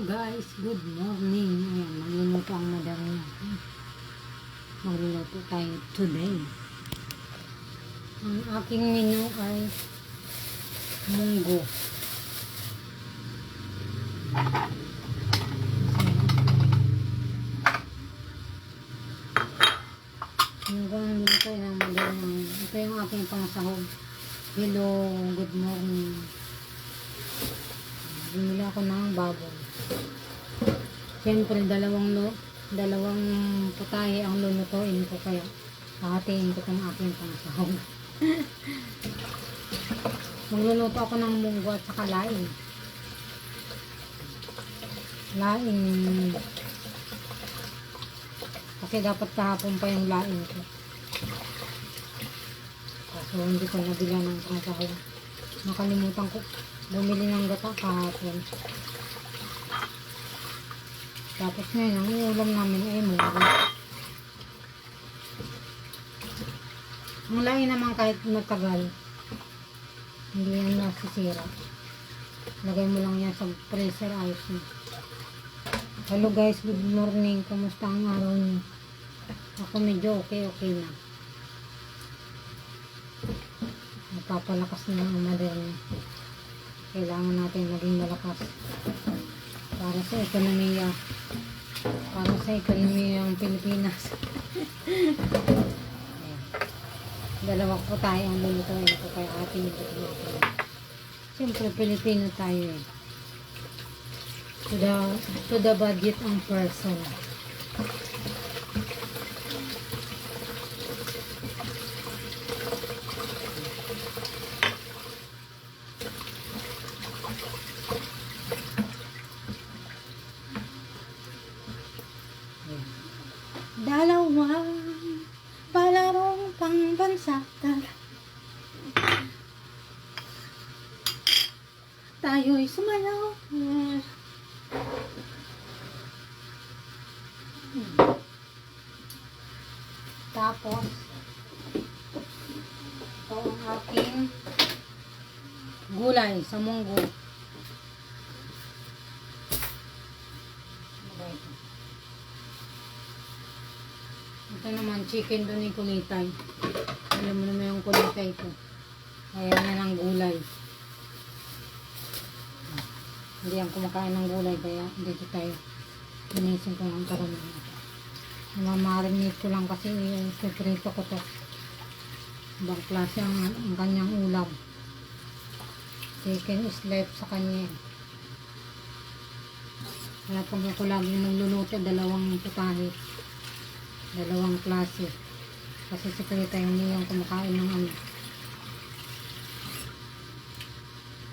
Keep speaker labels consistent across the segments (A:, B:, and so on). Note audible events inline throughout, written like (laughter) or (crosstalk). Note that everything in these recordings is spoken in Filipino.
A: guys, good morning. Ayan, magluluto ang madam niya. Magluluto tayo today. Ang aking menu ay munggo. Munggo ang niluto ng madam niya. Ito yung aking pangsahog. Hello, good morning. Bumili ako ng baboy. Siyempre, dalawang lo, dalawang putahe ang lulutuin ko kaya hahatiin ko itong aking pangsahog. (laughs) Magluluto ako ng munggo at saka laing. Laing. Kasi dapat kahapon pa yung laing ko. Kaso hindi ko nabila ng pangsahog. Nakalimutan ko bumili ng gata kahapon. Tapos ngayon, ang ulam namin ay munggo. Ang lain naman kahit matagal, hindi yan nasisira. Lagay mo lang yan sa freezer ayos na. Hello guys, good morning. Kamusta ang araw niyo? Ako medyo okay, okay na. Napapalakas na ang modern. Kailangan natin maging malakas para sa ekonomiya para sa ekonomiya ng Pilipinas? Dalawa po tayo ang lulutuin ko kay ating lulutuin siyempre Pilipino tayo eh. To the, to the budget ang person Dalawang palarong pangbansa tara. Tayo'y sumayaw. Hmm. Tapos, ito ang aking gulay sa munggo. Ito? Naman, chicken doon yung kulitay. Alam mo naman yung kulitay ko. Kaya na ng gulay. Hindi ang kumakain ng gulay, kaya dito tayo. Pinisin ko ng karamihan. Namamarinate ko lang kasi yung sekreto ko to. Ibang klase ang, ang kanyang ulam. Chicken is left sa kanya. eh. Kaya pag ako lagi nagluluto, dalawang putahe dalawang klase kasi si tayo hindi yung kumakain ng ano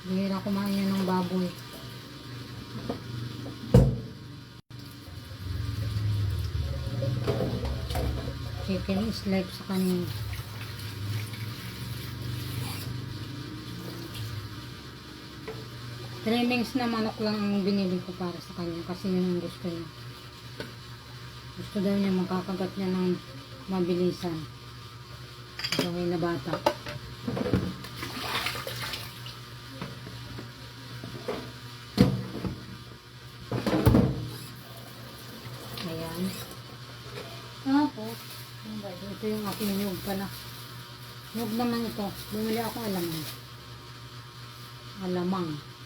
A: bihira kumain yan ng baboy chicken is life sa kanya trimmings na manok lang ang binili ko para sa kanya kasi yun ang gusto niya gusto daw niya makakagat niya ng mabilisan. Ito ngayon na bata. Ayan. Tapos, ito? Ito yung aking nyug pala. Nyug naman ito. Bumili ako alamang. Alamang.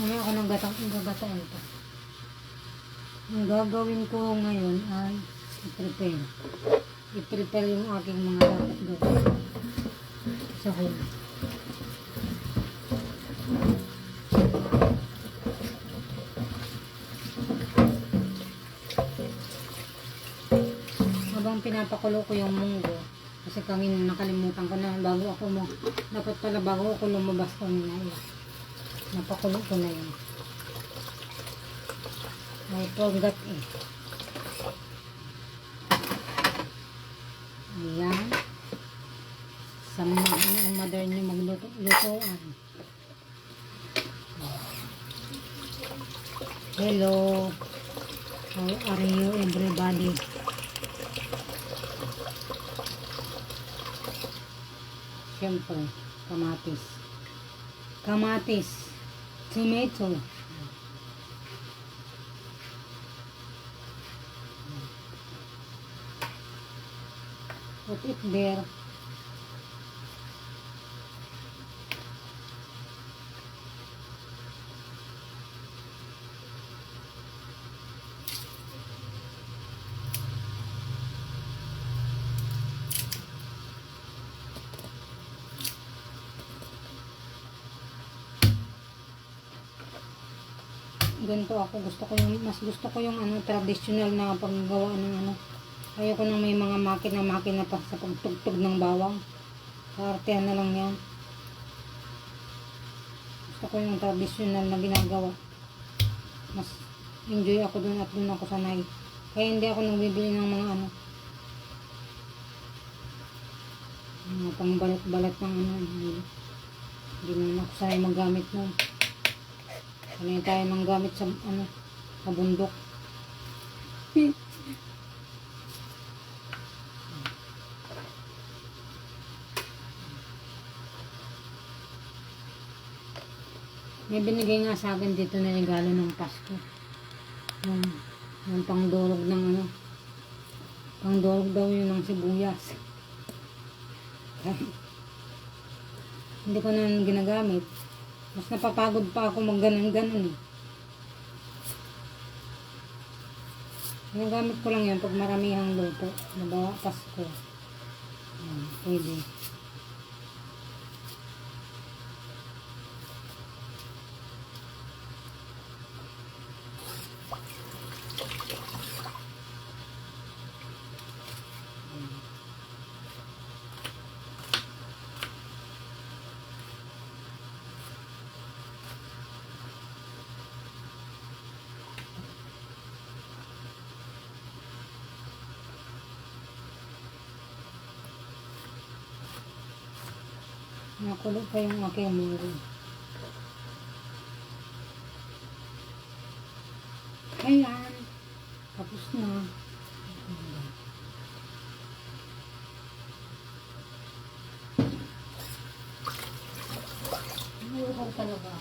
A: Mamaya ako ng gatang gagataan ito. Ang gagawin ko ngayon ay i-prepare. I-prepare yung aking mga dapat gawin sa huli. Habang pinapakulo ko yung munggo, kasi kanina nakalimutan ko na bago ako mo, dapat pala bago ako lumabas kanina eh. Napakulo ko na yun. May ponggat eh. Ayan. Samahan niyo ang mother niyo magluto-lutoan. Hello. How are you everybody? Siyempre, kamatis. Kamatis. Tomato. Put it there. Ganito ako. Gusto ko yung mas gusto ko yung ano traditional na paggawa ng ano. Ayoko nang may mga makina makina pa sa pagtugtog ng bawang. Kaartehan na lang yan. Gusto ko yung traditional na ginagawa. Mas enjoy ako dun at dun ako sanay. Kaya hindi ako nang bibili ng mga ano. Mga pangbalat-balat ng ano hindi, hindi naman ako sanay magamit nun ano tayo ng gamit sa ano sa bundok. May binigay nga sa akin dito na regalo ng Pasko. Yung, yung pangdurog ng ano. Pangdurog daw yun ng sibuyas. (laughs) Hindi ko na ginagamit. Mas napapagod pa ako mag ganun-ganun eh. Ginagamit ko lang yan pag maramihang luto. Nabawa Pasko. Yan, pwede. Nakulo pa yung aking munggo. Ayan. Tapos na. Ayoko talaga.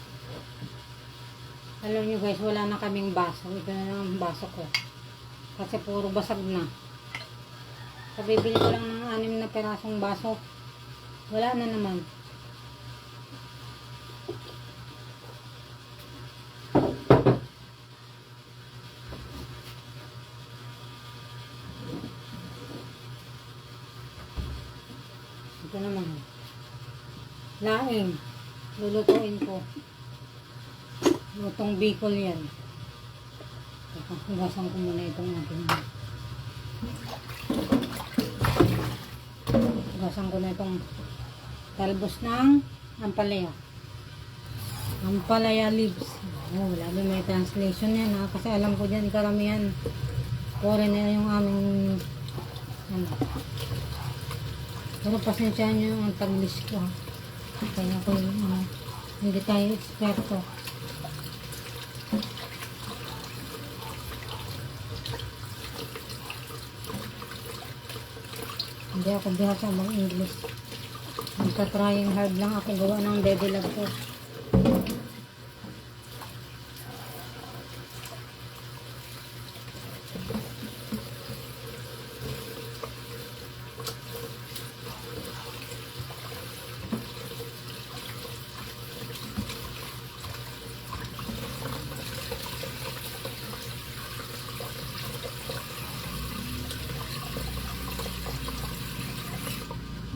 A: Alam nyo guys, wala na kaming baso. Ito na lang ang baso ko. Kasi puro basag na. So, bibili ko lang ng anim na perasong baso. Wala na naman. Ito naman. Laing. Lulutuin ko. Lutong bicol yan. Hugasan ko muna itong ating Hugasan ko na itong talbos ng ampalaya. Ampalaya leaves. Oh, lalo may translation yan ha. Kasi alam ko dyan, karamihan foreigner yung aming ano. Pero pasensyahan nyo ang taglis ko ha. Kaya ko yung ano, hindi tayo eksperto. Hindi ako bihasa mag English. Magka-trying hard lang ako gawa ng dedelab ko.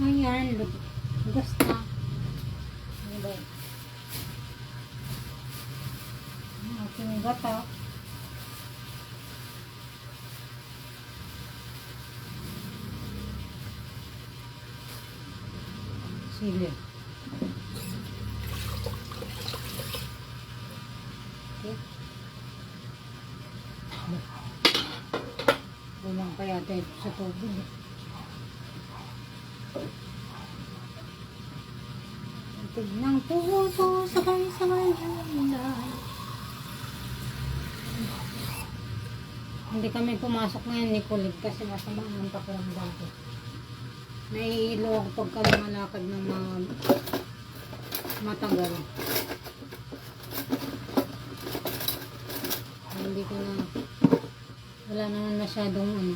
A: Ayan, lug- lugas na. Ano ba yun? Ang aking gata. Sili. Okay. Kulang pa yata ito sa tubig. eh. Tignang puso sabay-sabay hulay. Hindi kami pumasok ngayon ni Kulig kasi masama ang pakiramdam ko. Naiilo ako pagka lumalakad ng mga matagal. Hindi ko na wala naman masyadong ano.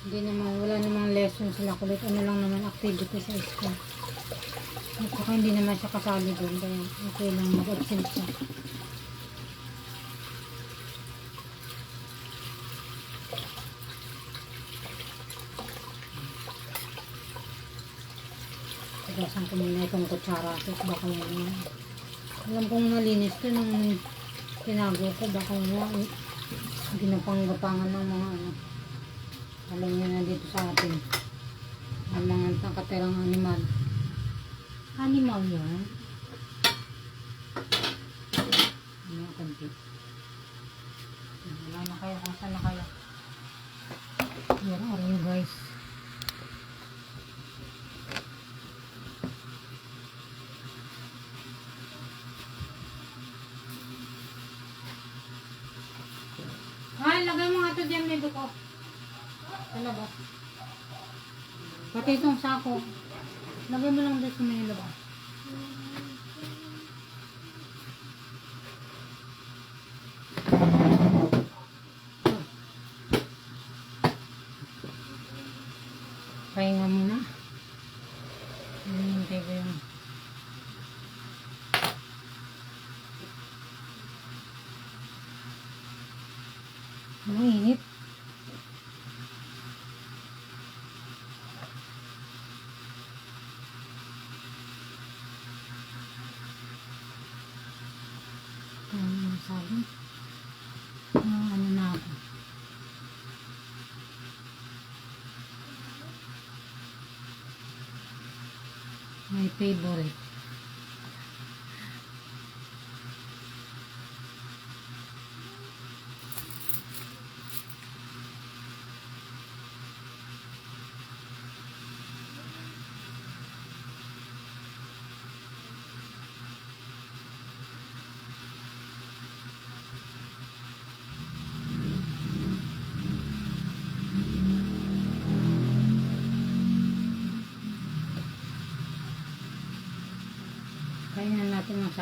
A: Hindi naman, wala namang lesson sila kulit. Ano lang naman activity sa school. At saka hindi naman siya kasali doon. Kaya okay lang mag-absent siya. Tagasan ko muna itong kutsara. Baka yun. Alam kong malinis to nung tinago ko. Baka yun. Ginapanggapangan ng mga ano. Alam niyo na dito sa atin. Ang mga nakatirang animal. Animal yan. Ano kanti? Wala na kayo kung saan na kayo. Are you guys? Ah, lagay mo nga ito dyan, may duko. Sa labas. Pati itong sako. Lagay mo lang dito sa may labas. सफ़ेद बोरे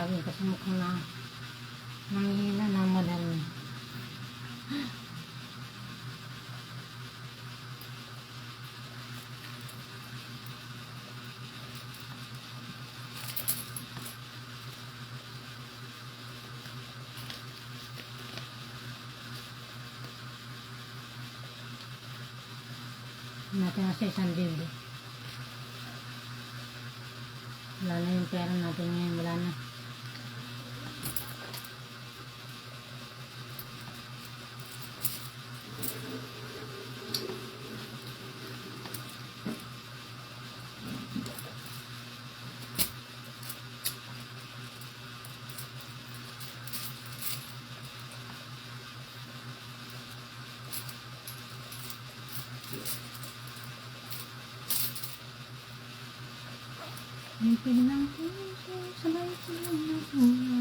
A: masabi kasi mukhang na nanghihina na madami. natin na sa isang libo. Wala na yung pera natin ngayon. Wala na. Yung pinang puso, sabay silang nakuha.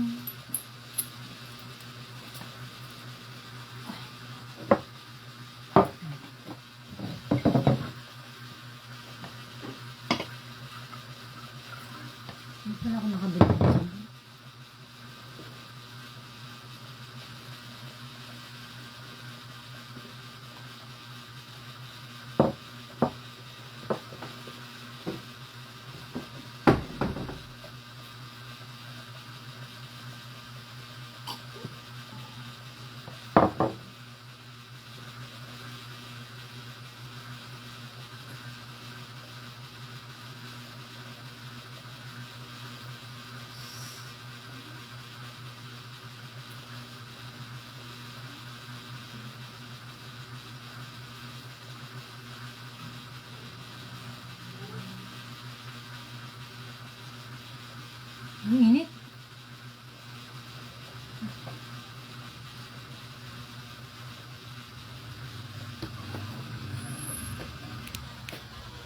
A: Hindi pala ako nakabili ng isang. Ang init.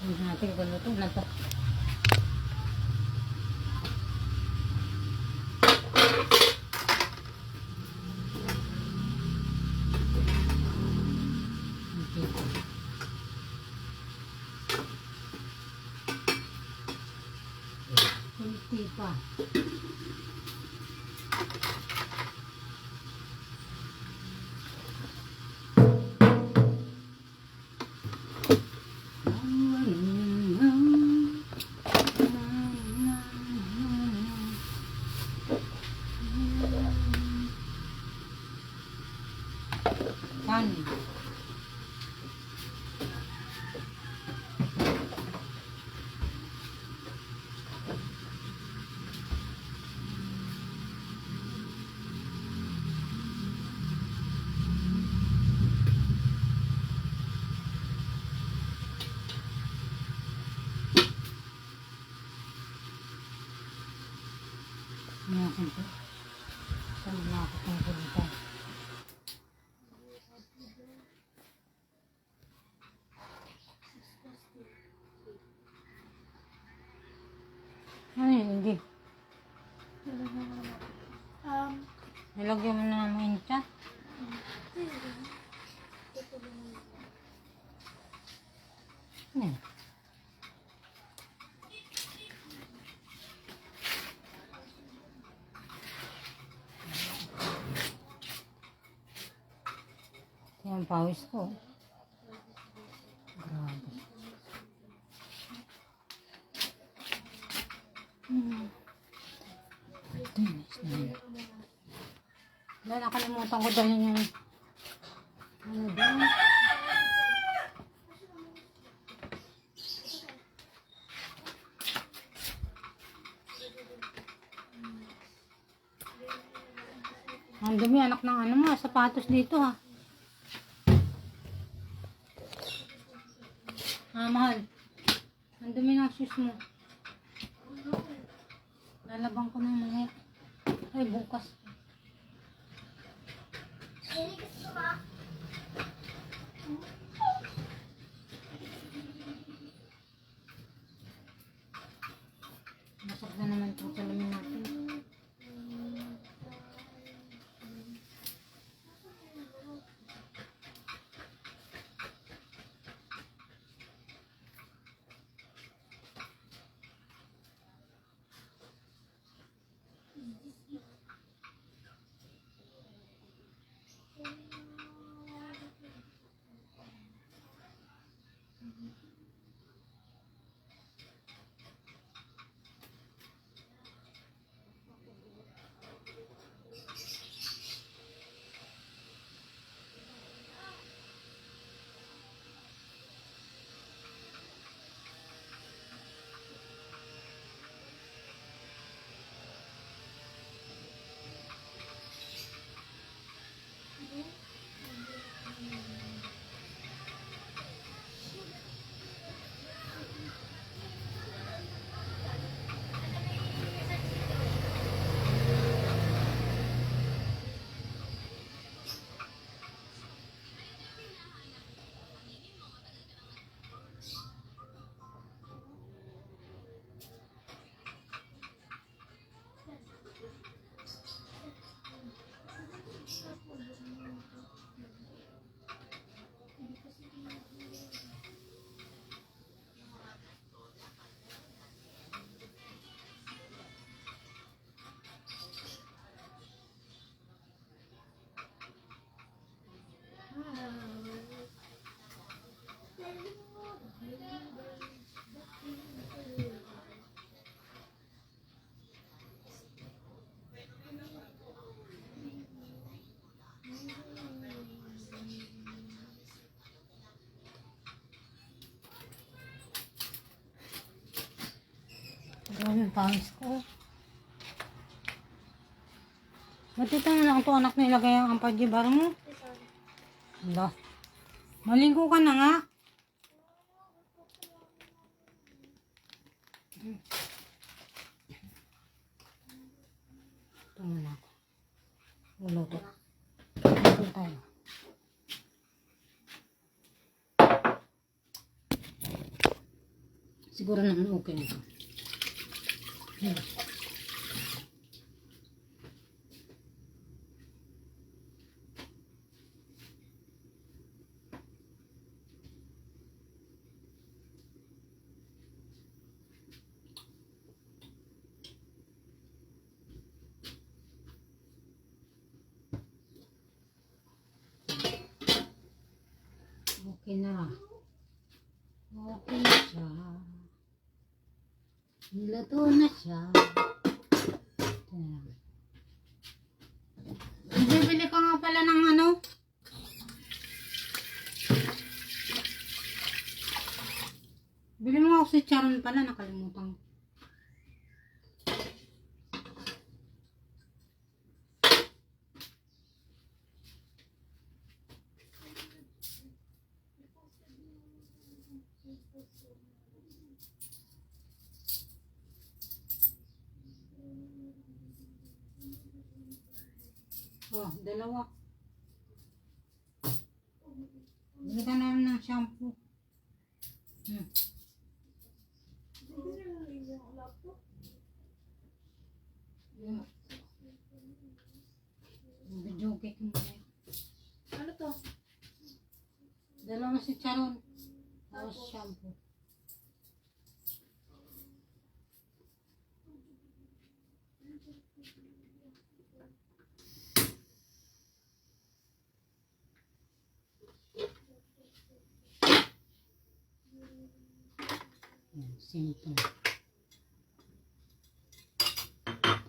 A: Tingnan natin kung luto типа Ito? Saan na ako tungkol dito? Ano yun? Hindi.
B: Um,
A: Nilagyan mo na ng minta? Ano yun? Yung pawis ko. Grabe. Hmm. Ito yun, is na yun. Wala, nakalimutan ko dahil yung ano doon. Ang dumi anak ng ano mo, sapatos dito ha. Mahal. Ang dumi ng shoes mo. Lalabang ko yung mga. Ay, bukas. Masok Ano yung pawis ko? Ba't ito na lang ito anak na ilagay ang pajibar mo? Hala. Maligo ka na nga. Ito muna ako. Luluto. Luluto tayo. Siguro naman okay na ito. Okay na. Okay na siya. Niluto na siya. Bibili ka nga pala ng ano? Bili mo ako si Charon pala, nakalimutan ko. Oh, dalawa. Bili ka namin ng shampoo. Hmm. Yeah. Video cake mo na yun.
B: Ano to?
A: Dalawa si Charon. Tapos shampoo. Simple.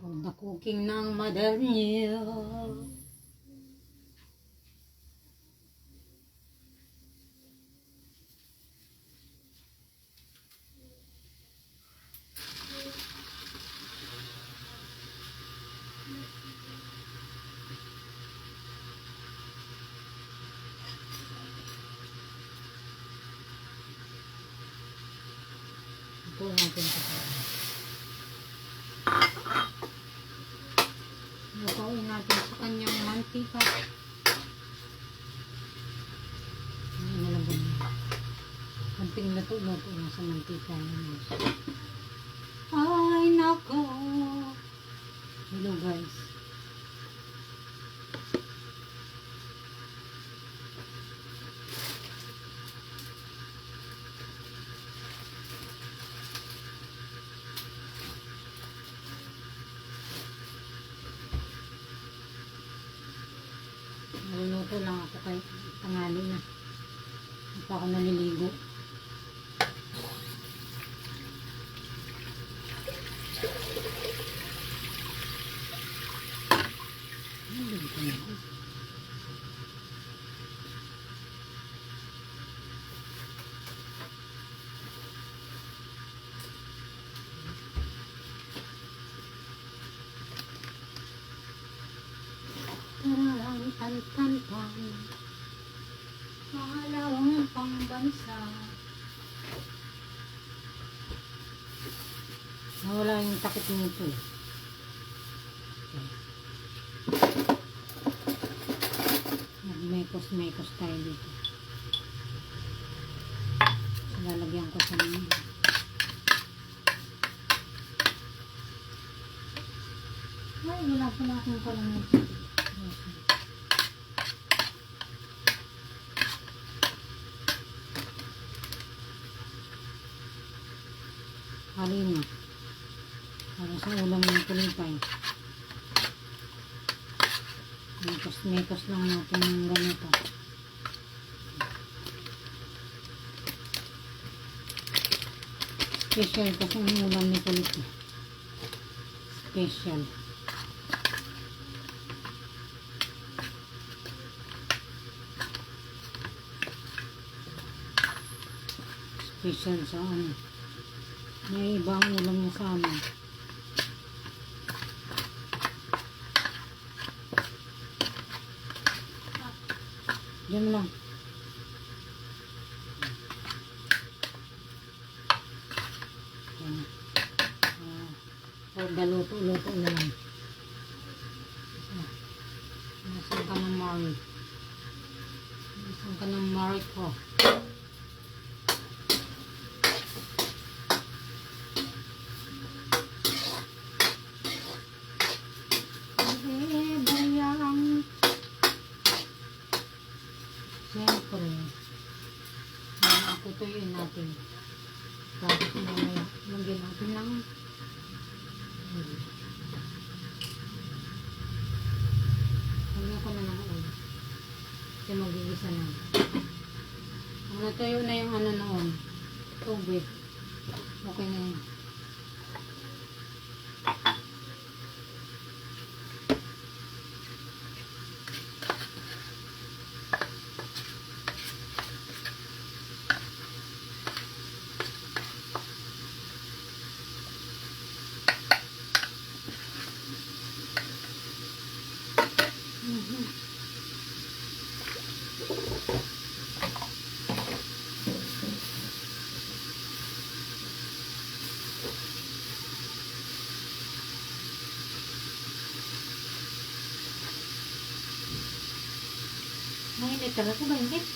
A: For the cooking ng niyo. Ito natin sa Lutuin natin sa kanyang mantika. Ano nalagyan niya? Kunting luto-luto na sa mantika. Ay, nako. Hello guys. Naluluto lang ako kay tangali na. Hindi pa Takip nito eh. Nagmekos-mekos tayo dito. So, lalagyan ko sa mga. Ay, wala pala akong palang nito. Halina. Para sa ulam ng kulipay. Mekos-mekos lang natin ng ganito. Special kasi ang ulam ni kulipay. Special. Special sa ano. May ibang ulam niya sa amin. Diyan lang. Yan. Ah, o daluto-luto na lang. Ah, Nasaan ka ng Mari? Nasaan ng Mari ko? Eh, 选择性的一定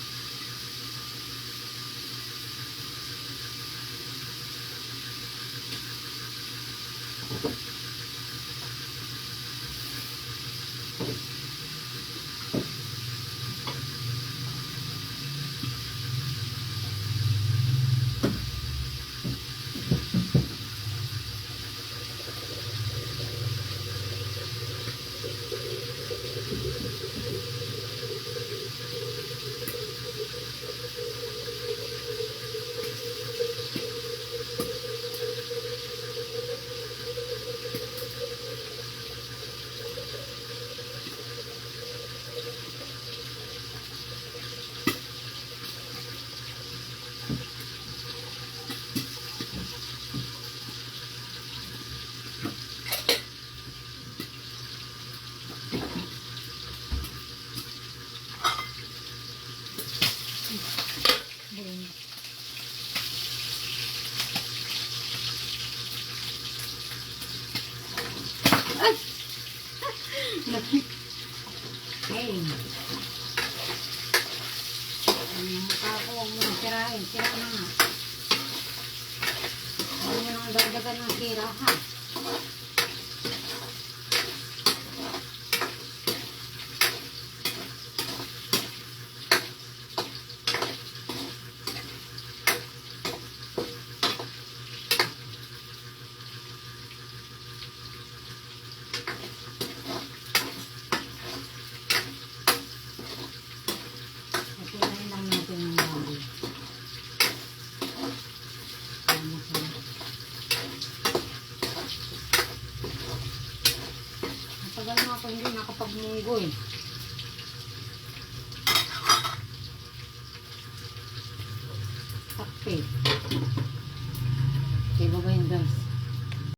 A: Ang mukha ko, huwag. Sira na nga. Huwag mo nang dagdagan ng sira, ha?